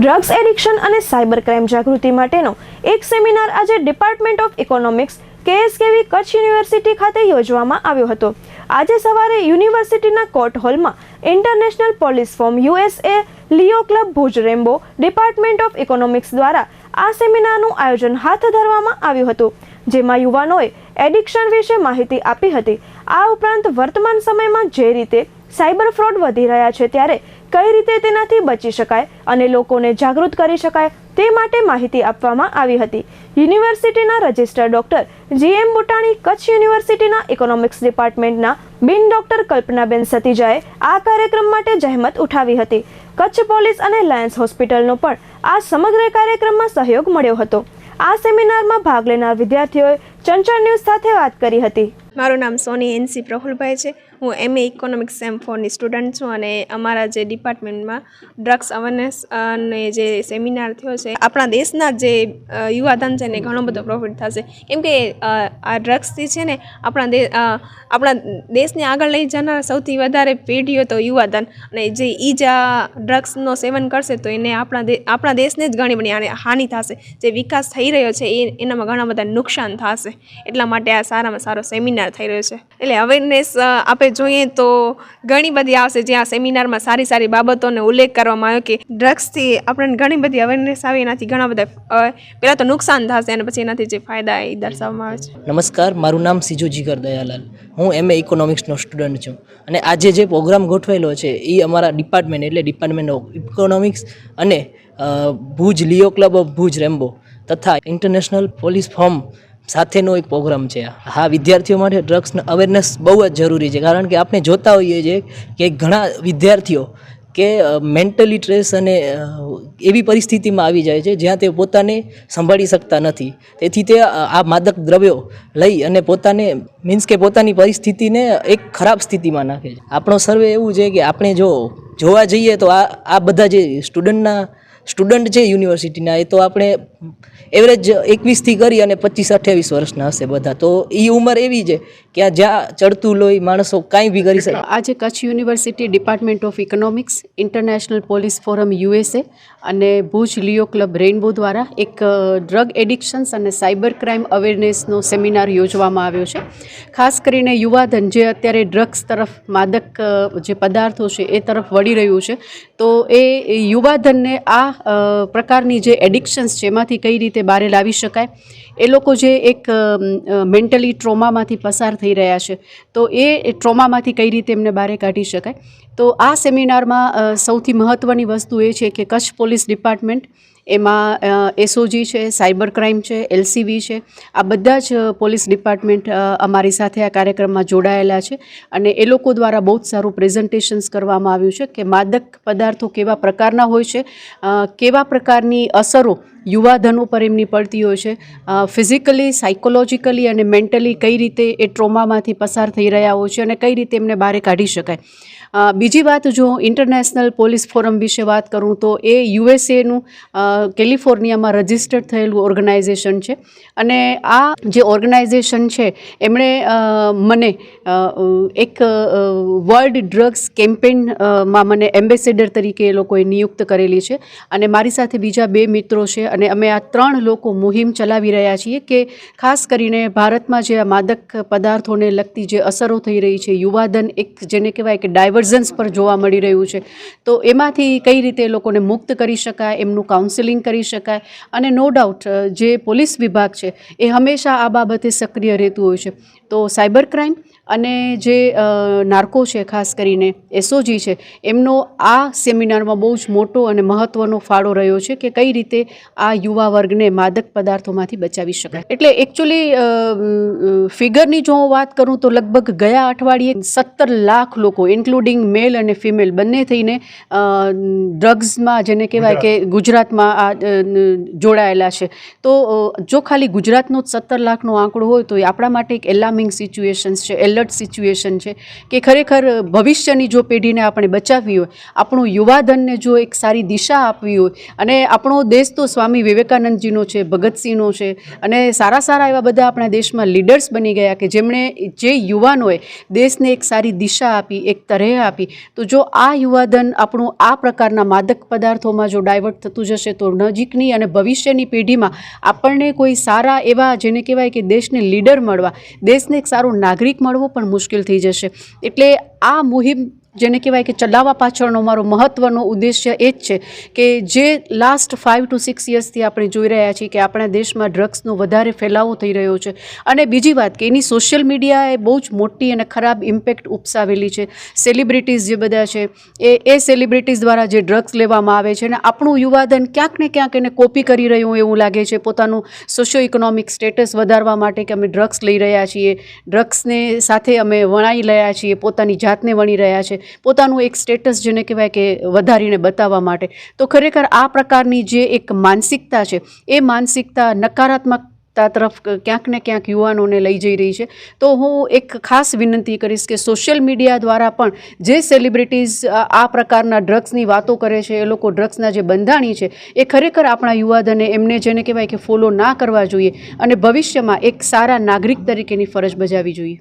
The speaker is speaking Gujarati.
ડ્રગ્સ એડિક્શન અને સાયબર ક્રાઇમ જાગૃતિ માટેનો એક સેમિનાર આજે department of economics K S K V Kutch university ખાતે યોજવામાં આવ્યો હતો. આજે સવારે યુનિવર્સિટીના કોર્ટ હોલમાં international police forum U S A Leo club Bhuj Rambo department of economics દ્વારા આ સેમિનારનું આયોજન હાથ ધરવામાં આવ્યું હતું, જેમાં યુવાનોએ એડિક્શન વિશે માહિતી આપી હતી. આ ઉપરાંત વર્તમાન સમયમાં જે રીતે સાયબર ફ્રોડ વધી રહ્યા છે ત્યારે કઈ રીતે તેનાથી બચી શકાય અને લોકોને જાગૃત કરી શકાય તે માટે માહિતી આપવામાં આવી હતી. યુનિવર્સિટીના register doctor G M Butani, Kutch યુનિવર્સિટીના ઇકોનોમિક્સ ડિપાર્ટમેન્ટના બિન ડોક્ટર કલ્પનાબેન સતીજાએ આ કાર્યક્રમ માટે જહેમત ઉઠાવી હતી. કચ્છ પોલીસ અને લાયન્સ હોસ્પિટલનો પણ આ સમગ્ર કાર્યક્રમમાં સહયોગ મળ્યો હતો. આ સેમિનારમાં ભાગ લેનાર વિદ્યાર્થીઓએ ચંચળ ન્યૂઝ સાથે વાત કરી હતી. મારું નામ સોની, એનસી પ્રફુલભાઈ છે. હું એમએ ઇકોનોમિક્સ સેમ ફોરની સ્ટુડન્ટ છું અને અમારા જે ડિપાર્ટમેન્ટમાં ડ્રગ્સ અવેરનેસ અને જે સેમિનાર થયો છે, આપણા દેશના જે યુવાધન છે ને ઘણો બધો પ્રોફિટ થશે. કેમ કે આ ડ્રગ્સથી છે ને આપણા આપણા દેશને આગળ લઈ જનાર સૌથી વધારે પેઢીઓ તો યુવાધન અને જે ઈ જ ડ્રગ્સનો સેવન કરશે તો એને આપણા આપણા દેશને જ ઘણી બધી હાનિ- થશે. જે વિકાસ થઈ રહ્યો છે એ, એનામાં ઘણા બધા નુકસાન થશે. એટલા માટે આ સારામાં સારો સેમિનાર થઈ રહ્યો છે. એટલે અવેરનેસ જોઈએ તો ઘણી બધી આવશે જ્યાં સેમિનારમાં સારી સારી બાબતોને ઉલ્લેખ કરવામાં આવ્યો કે ડ્રગ્સથી આપણને ઘણી બધી અવેરનેસ આવે, એનાથી ઘણા બધા પહેલાં તો નુકસાન થશે અને પછી એનાથી જે ફાયદા એ દર્શાવવામાં આવે છે. નમસ્કાર, મારું નામ સિજુ જીગર દયાલાલ. હું એમએ ઇકોનોમિક્સનો સ્ટુડન્ટ છું અને આજે જે પ્રોગ્રામ ગોઠવેલો છે એ અમારા ડિપાર્ટમેન્ટ એટલે ડિપાર્ટમેન્ટ ઓફ ઇકોનોમિક્સ અને Bhuj Leo club of Bhuj Rambo તથા ઇન્ટરનેશનલ પોલીસ ફોર્મ સાથેનો એક પ્રોગ્રામ છે. હા, વિદ્યાર્થીઓ માટે ડ્રગ્સનો અવેરનેસ બહુ જ જરૂરી છે. કારણ કે આપણે જોતા હોઈએ છીએ કે ઘણા વિદ્યાર્થીઓ કે મેન્ટલી ટ્રેસ અને એવી પરિસ્થિતિમાં આવી જાય છે જ્યાં તે પોતાને સંભાળી શકતા નથી. તેથી તે આ માદક દ્રવ્યો લઈ અને પોતાને મીન્સ કે પોતાની પરિસ્થિતિને એક ખરાબ સ્થિતિમાં નાખે છે. આપણો સર્વે એવું છે કે આપણે જો જોવા જઈએ તો આ આ બધા જે સ્ટુડન્ટના સ્ટુડન્ટ છે યુનિવર્સિટીના એ તો આપણે એવરેજ એકવીસથી કરી અને પચીસ અઠ્યાવીસ વર્ષના હશે બધા. તો એ ઉંમર એવી છે કે આ જ્યાં ચડતું લોહી માણસો કાંઈ બી કરી શકે. આજે Kutch university department of economics, international police forum U S A અને ભુજ લિયો ક્લબ રેઇનબો દ્વારા એક ડ્રગ એડિક્શન્સ અને સાયબર ક્રાઇમ અવેરનેસનો સેમિનાર યોજવામાં આવ્યો છે. ખાસ કરીને યુવાધન જે અત્યારે ડ્રગ્સ તરફ માદક જે પદાર્થો છે એ તરફ વળી રહ્યું છે, તો એ યુવાધનને આ પ્રકારની જે એડિક્શન્સ છે એમાંથી કઈ રીતે બહાર લાવી શકાય? એ લોકો જે એક મેન્ટલી ટ્રોમામાંથી પસાર થઈ રહ્યા છે. તો એ ટ્રોમામાંથી કઈ રીતે એમને બહાર કાઢી શકાય? તો આ સેમિનારમાં સૌથી મહત્ત્વની વસ્તુ એ છે કે કચ્છ પોલીસ ડિપાર્ટમેન્ટ એમાં એસઓજી છે, સાયબર ક્રાઇમ છે એલસીબી છે, આ બધા જ પોલીસ ડિપાર્ટમેન્ટ અમારી સાથે આ કાર્યક્રમમાં જોડાયેલા છે અને એ લોકો દ્વારા બહુ જ સારું પ્રેઝન્ટેશન્સ કરવામાં આવ્યું છે કે માદક પદાર્થો કેવા પ્રકારના હોય છે કેવા પ્રકારની અસરો યુવાધન ઉપર એમની પડતી હોય છે ફિઝિકલી, સાયકોલોજીકલી અને મેન્ટલી કઈ રીતે એ ટ્રોમામાંથી પસાર થઈ રહ્યા હોય છે અને કઈ રીતે એમને બહાર કાઢી શકાય. બીજી વાત જો ઇન્ટરનેશનલ પોલીસ ફોરમ વિશે વાત કરું તો એ યુએસએનું કેલિફોર્નિયામાં રજિસ્ટર્ડ થયેલું ઓર્ગનાઇઝેશન છે. અને આ જે ઓર્ગેનાઇઝેશન છે, એમણે મને એક વર્લ્ડ ડ્રગ્સ કેમ્પેનમાં મને એમ્બેસેડર તરીકે એ લોકોએ નિયુક્ત કરેલી છે. અને મારી સાથે બીજા બે મિત્રો છે અને અમે આ ત્રણ લોકો મુહિમ ચલાવી રહ્યા છીએ કે ખાસ કરીને ભારતમાં જે આ માદક પદાર્થોને લગતી જે અસરો થઈ રહી છે, યુવાધન એક જેને કહેવાય કે ડાયવર્ઝન્સ પર જોવા મળી રહ્યું છે. તો એમાંથી કઈ રીતે લોકોને મુક્ત કરી શકાય, એમનું કાઉન્સેલિંગ કરી શકાય અને નો ડાઉટ જે પોલીસ વિભાગ છે, એ હંમેશા આ બાબતે સક્રિય રહેતું હોય છે. તો સાયબર ક્રાઇમ અને જે નાર્કો છે ખાસ કરીને એસઓજી છે એમનો આ સેમિનારમાં બહુ જ મોટો અને મહત્ત્વનો ફાળો રહ્યો છે કે કઈ રીતે આ યુવા વર્ગને માદક પદાર્થોમાંથી બચાવી શકાય. એટલે એકચ્યુઅલી ફિગરની જો હું વાત કરું તો લગભગ ગયા અઠવાડિયે સત્તર લાખ લોકો ઇન્ક્લુડિંગ મેલ અને ફિમેલ બંને થઈને ડ્રગ્સમાં જેને કહેવાય કે ગુજરાતમાં આ જોડાયેલા છે. તો જો ખાલી ગુજરાતનો જ સત્તર લાખનો આંકડો હોય તો એ આપણા માટે એક એલાર્મિંગ સિચ્યુએશન્સ છે. એલર્ટ એલર્ટ સિચ્યુએશન છે કે ખરેખર ભવિષ્યની જો પેઢીને આપણે બચાવવી હોય, આપણું યુવાધનને જો એક સારી દિશા આપવી હોય, અને આપણો દેશ તો સ્વામી વિવેકાનંદજીનો છે, ભગતસિંહનો છે, અને સારા સારા એવા બધા આપણા દેશમાં લીડર્સ બની ગયા કે જેમણે જે યુવાનોએ દેશને એક સારી દિશા આપી, એક તરેહ આપી, તો જો આ યુવાધન આપણું આ પ્રકારના માદક પદાર્થોમાં જો ડાયવર્ટ થતું જશે, તો નજીકની અને ભવિષ્યની પેઢીમાં આપણને કોઈ સારા એવા જેને કહેવાય કે દેશને લીડર મળવા, દેશને એક સારો નાગરિક મળવો પણ મુશ્કેલ થઈ જશે. એટલે આ મુહિમ જેને કહેવાય કે ચલાવવા પાછળનો મારો મહત્ત્વનો ઉદ્દેશ્ય એ જ છે કે જે લાસ્ટ ફાઇવ ટુ સિક્સ યર્સથી આપણે જોઈ રહ્યા છીએ કે આપણા દેશમાં ડ્રગ્સનો વધારે ફેલાવો થઈ રહ્યો છે. અને બીજી વાત કે એની સોશિયલ મીડિયાએ બહુ જ મોટી અને ખરાબ ઇમ્પેક્ટ ઉપસાવેલી છે. સેલિબ્રિટીઝ જે બધા છે, એ એ સેલિબ્રિટીઝ દ્વારા જે ડ્રગ્સ લેવામાં આવે છે અને આપણું યુવાધન ક્યાંક ને ક્યાંક એને કોપી કરી રહ્યું એવું લાગે છે. પોતાનું સોશિયો ઇકોનોમિક સ્ટેટસ વધારવા માટે કે અમે ડ્રગ્સ લઈ રહ્યા છીએ. ડ્રગ્સને સાથે અમે વણાઈ રહ્યા છીએ. પોતાની જાતને વણી રહ્યા છે. પોતાનું એક સ્ટેટસ જેને કહેવાય કે વધારીને બતાવવા માટે. તો ખરેખર આ પ્રકારની જે એક માનસિકતા છે, એ માનસિકતા નકારાત્મક તરફ ક્યાંક ને ક્યાંક યુવાનોને લઈ જઈ રહી છે. તો હું એક ખાસ વિનંતી કરીશ કે સોશિયલ મીડિયા દ્વારા પણ જે સેલિબ્રિટીઝ આ પ્રકારના ડ્રગ્સની વાતો કરે છે, એ લોકો ડ્રગ્સના જે બંધાણી છે, એ ખરેખર આપણા યુવાધને એમને જેને કહેવાય કે ફોલો ના કરવા જોઈએ અને ભવિષ્યમાં એક સારા નાગરિક તરીકેની ફરજ બજાવવી જોઈએ.